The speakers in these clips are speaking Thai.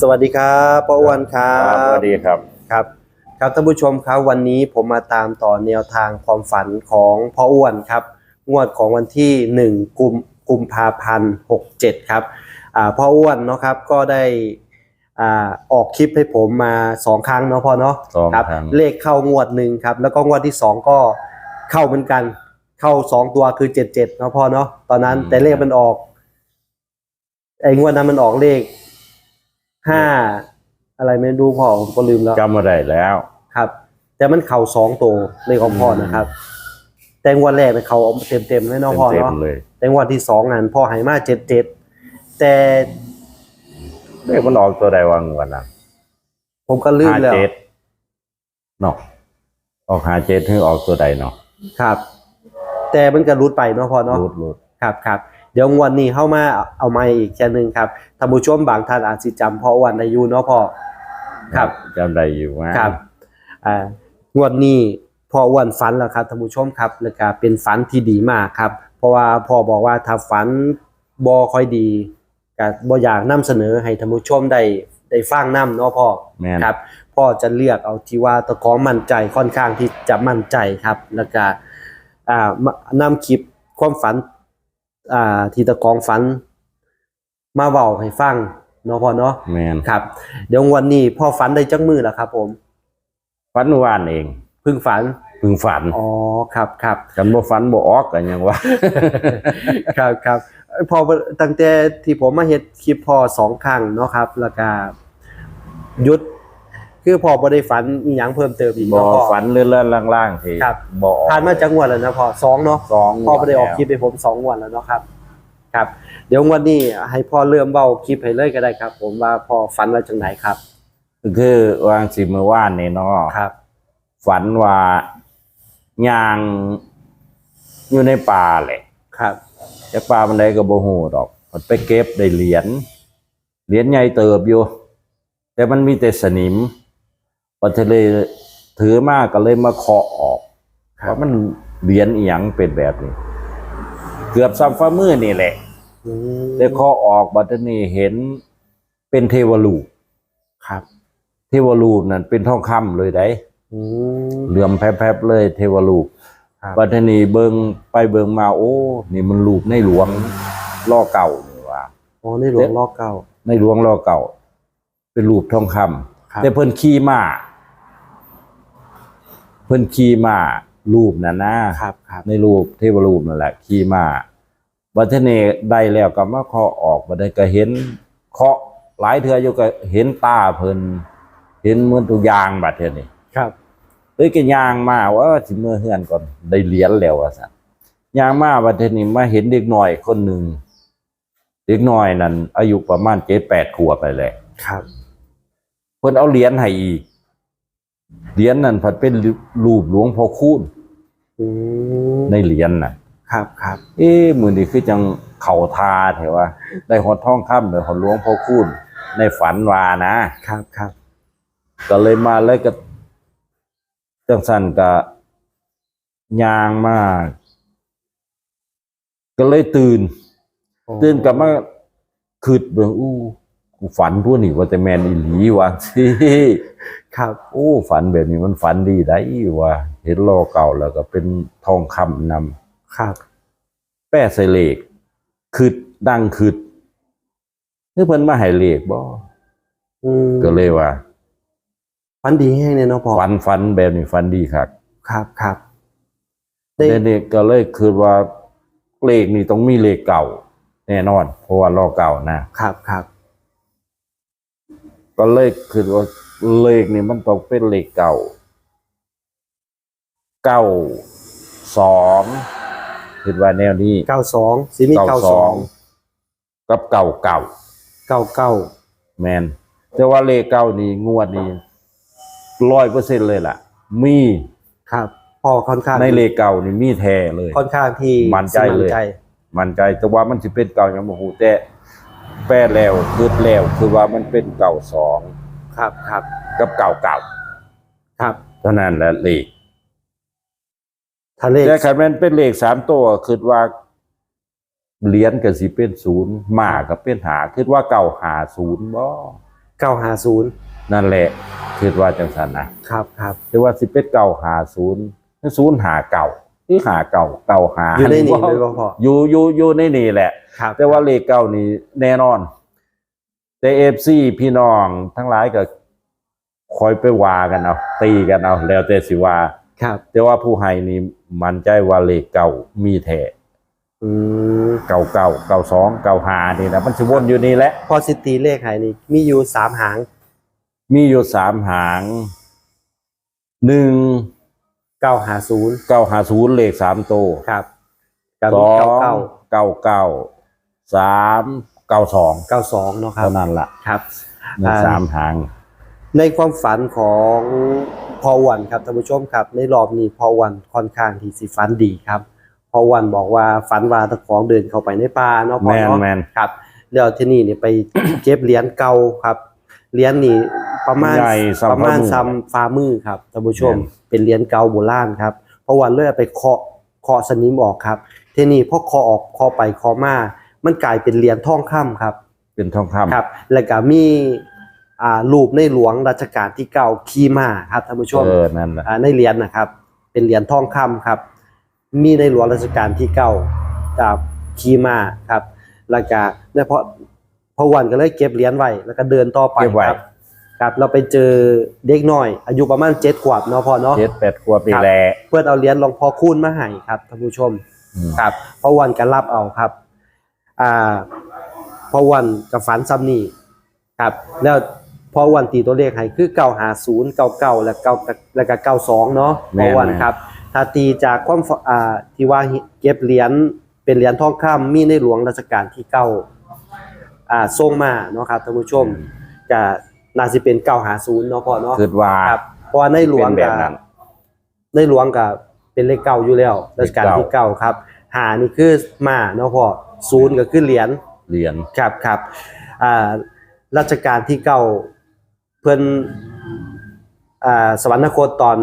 สวัสดีครับป้าอ้วนครัครับบสวัสดีครับครับ ครับท่านผู้ชมครับวันนี้ผมมาตามต่อแนวทางความฝันของพ่ออ้วนครับ งวดของวันที่ 1 กุมกุมภาพันธ์67 ครับอ่าพ่ออ้วนเนาะครับก็ได้อ่าออกคลิปให้ผมมา2ครั้งเนาะพ่อเนาะสองครับครั้งเลขเข้างวดหนึ่งครับ แล้วก็งวดที่2ก็เข้าเหมือนกัน เข้า2ตัวคือ77เนาะพ่อเนาะตอนนั้นแต่เลขมันออกไอ้งวดนั้นมันออกเลข ห้าอะไรไม่รู้พ่อผมก็ลืมแล้วจำมาได้แล้ว ครับ แต่มันเข่าสองตัวเลขของพ่อนะครับ แต่งวดแรกเนี่ยเขาเต็มเต็มๆเลยเนาะพ่อเต็มเนาะๆเลยแต่งวดที่สองนั้นพ่อให้มาเจ็ดเจ็ดแต่เลขมันออกตัวใดวางวันนั้นผมก็ลืมห้าแล้วเจ็ดเนาะออกหาเจ็ดถึงออกตัวใดเนาะครับ แต่มันก็รุดไปเนาะพ่อเนาะ รูดรูด ครับครับ เดี๋ยวงวดนี้เข้ามาเอามาอีกแค่หนึ่งครับท่านผู้ชมบางท่านอาจสิจำพ่ออ้วันอายุเนาะพ่อครับจำได้อยู่ว่าครับอ่างวดนี้พ่ออ้วนฝันแล้วครับท่านผู้ชมครับแล้วก็เป็นฝันที่ดีมากครับ เพราะว่าพ่อบอกว่าถ้าฝันบ่ค่อยดีก็บ่อยากนำเสนอให้ท่านผู้ชมได้ได้ฟังนํเนาะพ่อแม่นครับพ่อจะเลือกเอาที่ว่าตะของมั่นใจค่อนข้างที่จะมั่นใจครับ แล้วก็อ่ามานำคลิปความฝัน อ่าที่ตะของฝัน มาเว้าให้ฟังเนาะพ่อเนาะแม่นครับ เดี๋ยววันนี้พ่อฝันได้จักมือแล้วครับ ผมฝันเมื่อวานเองเพึ่งฝันเพิ่งฝันอ๋อครับครับกันบ่ฝันบ่ออกกันยังว่าครับครับเอ้ยพอตั้งแต่ที่ผมมาเฮ็ดคลิปพอสองครั้งเนาะครับ แล้วก็หยุด คือพอบ่ได้ฝันอีหยังเพิ่มเติมอีกบ่เนาะพ่อ ฝันเลื่อนๆล่างๆที่ครับ บ่ออกผ่านมาจังหวัดแล้วนะพอสองเนาะสองพ่อไม่ได้ออกคลิปให้ผมสองงวันแล้วเนาะครับ ครับ เดี๋ยวงวันนี้ให้พ่อเริ่มเบ้าคลิปให้เลยก็ได้ครับ ผมว่าพ่อฝันว่าจังไหนครับ คือวางสิเมื่อวานนี่เนาะ ครับ ฝันว่ายางอยู่ในป่าแหละครับ จากป่ามันไดก็บ่ฮู้ดอก มันไปเก็บได้เหรียญเหรียญใหญ่เติบอยู่ แต่มันมีแต่สนิม ปัทะเลถือมากก็เลยมาเคาะออกครับว่ามันเหรียญอีหยังเป็นแบบนี้ เกือบซ้ำฝ่ามือนี่แหละอืมได้เคาะออกบัดนี้เห็นเป็นเทวรูปครับ เทวรูปนั่นเป็นทองคำเลยได้อืมเหลื่อมแพบๆเลยเทวรูปครับบัดนี้เบิงไปเบิงมาโอ้ นี่มันรูปในหลวงล่อเก่านี่ว่าอ๋อนี่หลวงลอกเก้าในหลวงล่อเก่า เป็นรูปทองคำครับแต่เพิ่นขี่ม้า เพิ่นขี่ม้ารูปนั่นนะครับครับในรูปเทวรูปนั่นแหละขี่ม้าบัดนี้ได้แล้วก็มาเคาะออกบัดนี้ก็เห็นเคาะหลายเทื่ออยู่ก็เห็นตาเพิ่นเห็นเหมือนตัวอย่างบัดเทื่อนี้ครับเอ้ยก็ย่างมาว่าสิเมื่อเฮือนก่อนได้เหรียญแล้วว่าซั่นย่างมาบัดเทอนี้มาเห็นเด็กน้อยคนหนึ่งเด็กน้อยนั่นอายุประมาณ7-8ขวบไปแหละครับเพิ่นเอาเหรียญให้อีก เหรียญนั่นผัดเป็นรูปหลวงพ่อคูณอืมในเหรียญน่ะ ครับครับ เอ๊ะมื้อนี้คือจังเข้าทาแถวว่าได้ฮอดทองคำได้ฮอดหลวงพ่อคูณในฝันว่านะครับครับก็เลยมาเลยก็จังสันก็ยางมาก ก็เลยตื่นอ๋อตื่นกลับมาคืดเบิ่งอู้ กูฝันตัวนี่ว่าแต่แมนอีหลีวะสิครับ โอ้ฝันแบบนี้มันฝันดีได้ว่าเห็นโลอเก่าแล้วก็เป็นทองคำนำครับ แป้ใส่เลขคืดดังคืดเฮ้ยเพิ่นมาให้เลขบ่อืมก็เลยว่าฝันดีแห้งเนี่ยเนาะพ่อฝันฝันแบบนี้ฝันดีครับ ครับครับได้เด็กๆก็เลยคือว่าเลขนี่ต้องมีเลขเก่า แน่นอน เพราะว่าล้อเก่านะครับครับ ก็เลยคือว่าเลขนี่มันต้องเป็นเลขเก่าเก้าสองคือว่าแนวนี้เก้าสองสีมีเก้าสองกับเก่าเก่าเก้าเก้าแมนแต่ว่าเลขเก่านี่งวดนี้ร้อยเปอร์เซ็นเลยล่ะ มีครับพ่อค่อนข้างในเลขเก่านี่มีแท้เลย ค่อนข้างที่มั่นใจเลยมั่นใจมันใจแต่ว่ามันสิเป็นเก่ายังบ่ฮู้แต่ แปลแล้วคือแล้วคือว่ามันเป็นเก่าสองครับครับกับเก่าเก่าครับเท่านั้นแหละเลขทะเลขแต่คันแม่นเป็นเลขสามตัวคือว่าเหรียญก็สิเป็นศูนย์หมาก็เป็นหาคือว่าเก่าหาศูนย์บ่เก้าหาศูนย์นั่นแหละคิดว่าจังสันนะครับครับคิดว่าสิเป็นเก่าหาศูนย์ศูนย์หาเก่า หรือหาเก่าเก่าหาอยู่ในนี่เลยบ่พ่ออยู่อยู่อยู่ในนี่แหละ ครับแต่ว่าเลขเก้านี่แน่นอน แต่เอฟซีพี่น้องทั้งหลายก็คอยไปว่ากันเอาตีกันเอาแล้วแต่สิว่าครับ แต่ว่าผู้ให้นี่มั่นใจว่าเลขเก่ามีแท้อืมเก่าเก่าเก่าสองเก่าหานี่นะมันสิวนอยู่นี่แหละ พอสิตีเลขไหนี่มีอยู่สามหาง มีอยู่สามหางหนึ่ง เก้าหาศูนย์เก้าหาศูนย์เลขสามตัวครับกับสมีองเก้าเก้าเก้าเก้าสามเก้าสองเก้าสองเนาะครับเท่านั้นละครับ ในอ่า สามหาง ในความฝันของพอวันครับท่านผู้ชมครับ ในรอบนี้พอวันค่อนข้างที่สิฝันดีครับพอวันบอกว่าฝันว่าตะของเดินเข้าไปในป่าเนาะพอแมนเนาะแมนครับแล้วที่นี่เนี่ยไป เก็บเหรียญเก่าครับเหรียญนี่ ประมาณใหญ่ซ้ำประมาณฝ่ามือ ซ้ำฝ่ามือครับท่านผู้ชมแม่นเป็นเหรียญเก่าโบราณครับ เพราะวันเลยเอาไปเคาะเคาะสนิมออกครับที่นี่พอเคาะออกเคาะไปเคาะมามันกลายเป็นเหรียญทองคำครับ เป็นทองคำ ครับแล้วก็มีอ่ารูปในหลวงรัชกาลที่เก้าขี่ม้าครับท่านผู้ชมเออนั่นแหละ อ่าในเหรียญนะครับ เป็นเหรียญทองคำครับ มีในหลวงรัชกาลที่เก้าจากขี่ม้าครับ แล้วก็เนี่ยพอพอวันก็เลยเก็บเหรียญไว้แล้วก็เดินต่อไปเก็บไว้ ครับ ครับเราไปเจอเด็กน้อย อายุประมาณเจ็ดขวบเนาะพอเนาะเจ็ดแปดขวบนี่ครับแหละเพื่อนเอาเหรียญหลวงพ่อคูณมาให้ครับท่านผู้ชมอืมครับพอวันก็รับเอาครับอ่าพอวันกับฝันซ้ำนี่ครับแล้วพอวันตีตัวเลขให้คือเก้าหาศูนย์เก้าเก้าและเก้าและก็เก้าสองเนาะพอวันครับถ้าตีจากความฝอ่าที่ว่าเก็บเหรียญเป็นเหรียญทองคำมีในหลวงรัชกาลที่เก้าอ่าทรงมาเนาะครับท่านผู้ชมจะ น่าสิเป็นเก้าหาศูนย์เนาะพ่อเนาะคิดว่าครับเพราะว่าในหลวงเป็นแบกับบนั้นในหลวงกับเป็นเลขเก้าอยู่แล้วรัชกาลที่เก้าครับหานี่คือมาเนาะพ่อศูนย์ก็คือเหรียญ เหรียญครับครับอ่ารัชกาลที่เก้าเพิ่นอ่าสวรรคตตอน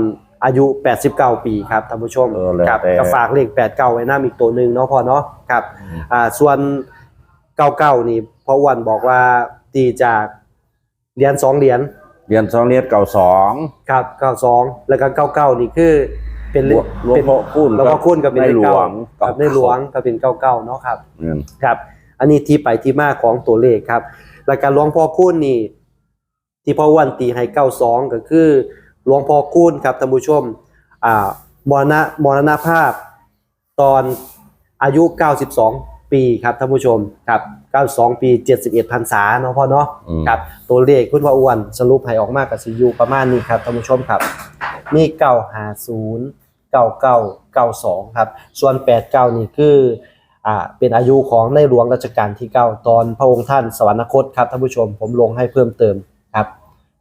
อายุ 89 ปีครับท่านผู้ชมเออแล้วครับแต่ ก็ฝากเลข89 ไว้หน้าอีกตัวหนึ่งเนาะพ่อเนาะครับอ่าส่วน 99 นี่พ่อวันบอกว่าตีจาก เหรียญสองเหรียญเหรียญสองเหรียญเก่าสองครับ92แล้วก็99นี่คือ เป็นเลหลวงเป็นพ่อคูณหลวงพ่อคุณกับเป็นในเลขหลเก้าวงครับในหลวงก็เป็น99เนาะครับเงินครับ อันนี้ที่ไปที่มาของตัวเลขครับ แล้วการหลวงพ่อคูณนี่ ที่พ่อวันตีให้เก้าสองก็คือหลวงพ่อคูณครับท่านผู้ชม อ่ามรณะมรณภาพ ตอนอายุ 92 ปีครับท่านผู้ชมครับ 92 ปี 71พรรษาเนาะพ่อเนาะอืมครับตัวเลขคุณพ่ออ้วนสรุปให้ออกมากับสิอยูประมาณนี้ครับท่านผู้ชมครับ มี 950 99 92 ครับ ส่วน 89 นี่คืออ่าเป็นอายุของในหลวงรัชกาลที่ 9 ตอนพระองค์ท่านสวรรคตครับท่านผู้ชมผมลงให้เพิ่มเติมครับ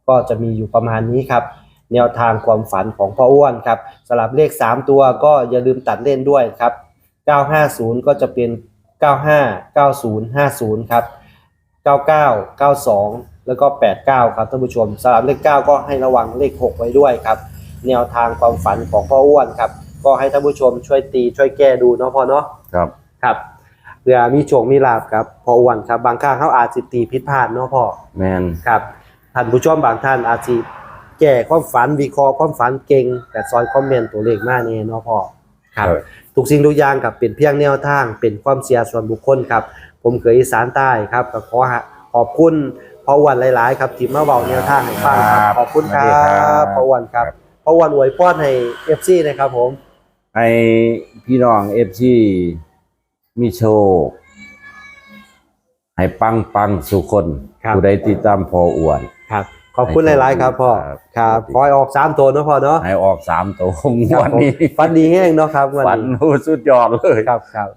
ก็จะมีอยู่ประมาณนี้ครับแนวทางความฝันของพ่ออ้วนครับสำหรับเลข 3 ตัวก็อย่าลืมตัดเล่นด้วยครับ 950 ก็จะเป็น 95 90 50 ครับ 99 92 แล้วก็ 89 ครับท่านผู้ชมสำหรับเลข 9 ก็ให้ระวังเลข 6 ไว้ด้วยครับ แนวทางความฝันของพ่ออ้วนครับ ก็ให้ท่านผู้ชมช่วยตีช่วยแก้ดูเนาะพ่อเนาะครับครับเพื่อมีโชคมีลาบครับพ่ออ้วนครับ บางครั้งเขาอาจสิตีผิดพลาดเนาะพ่อแมนครับท่านผู้ชมบางท่านอาจสิแก้ความฝันวิเคราะห์ความฝันเก่ง แต่ซอยคอมเมนต์ตัวเลขมาเนี่ยเนาะพ่อ ครับเออทุกสิ่งทุกอย่างกับเป็นเพียงแนวทาง เป็นความเสียส่วนบุคคลครับ ผมเคยอีสานใต้ครับก็ขอฮะขอบคุณพ่ออ้วันหลาย ๆ ครับที่มาเบาแนวทางให้ฟังครับ ขอบคุณครับพ่ออ้วันครับพ่ออ้วันอวยพรให้เอฟซีนะครับ ผมให้พี่น้องเอฟซีมีโชคให้ปังปังสุคนครับผู้ใดติดตามพออ้วนครับ ขอบคุณหลาย ๆ ครับพ่อครับครับขอให้ออกสามตัวเนาะพ่อเนาะให้ออกสามตัวงครับวันผมนี้ฝันดีแห้งเนาะครับวันฝันนี้โอ้สุดยอดเลยครับครับ